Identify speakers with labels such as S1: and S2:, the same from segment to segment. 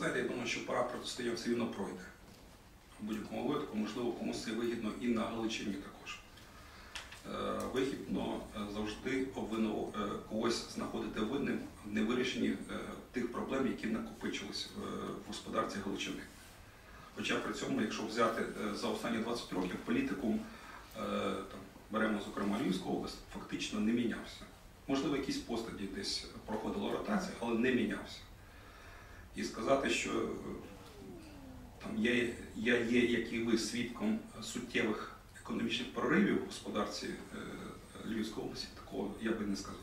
S1: знаєте, я думаю, що пора протистояння все рівно пройде. В будь-якому випадку, можливо, комусь це вигідно і на Галичині також. Е, Вигідно е, завжди повинно е, когось знаходити винним в невирішенні тих проблем, які накопичились в господарці Галичини. Хоча при цьому, якщо взяти за останні 20 років, політикум, там, беремо, зокрема, Львівську область, фактично не мінявся. Можливо, якісь постаті десь проходила ротація, але не мінявся. І сказати, що е, там, я, я є, як і ви, свідком суттєвих економічних проривів в господарці е, Львівської області, такого я би не сказав.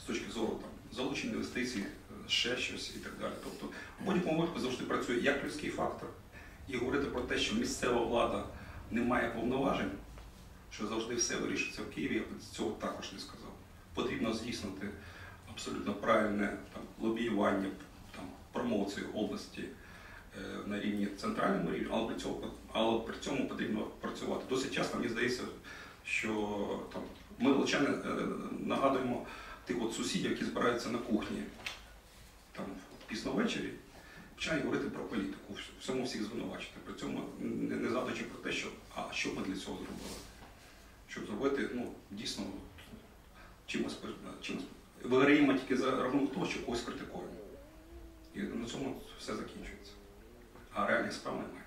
S1: З точки зору там, залучення інвестицій, е, ще щось і так далі. Тобто, в будь-якому випадку завжди працює як людський фактор, і говорити про те, що місцева влада не має повноважень, що завжди все вирішується в Києві, я б цього також не сказав. Потрібно здійснити абсолютно правильне там, лобіювання, промоцію області е, на рівні центральному рівні, але при, цьому, але при цьому потрібно працювати. Досить часто мені здається, що там, ми лише нагадуємо тих от сусідів, які збираються на кухні там, пізно ввечері, починають говорити про політику, всьому всіх звинувачити. При цьому не, не згадуючи про те, що а що ми для цього зробили. Щоб зробити ну, дійсно чимось, чимось виграємо тільки за рахунок того, що когось критикуємо. Цьому все закінчується. А реальних справ немає.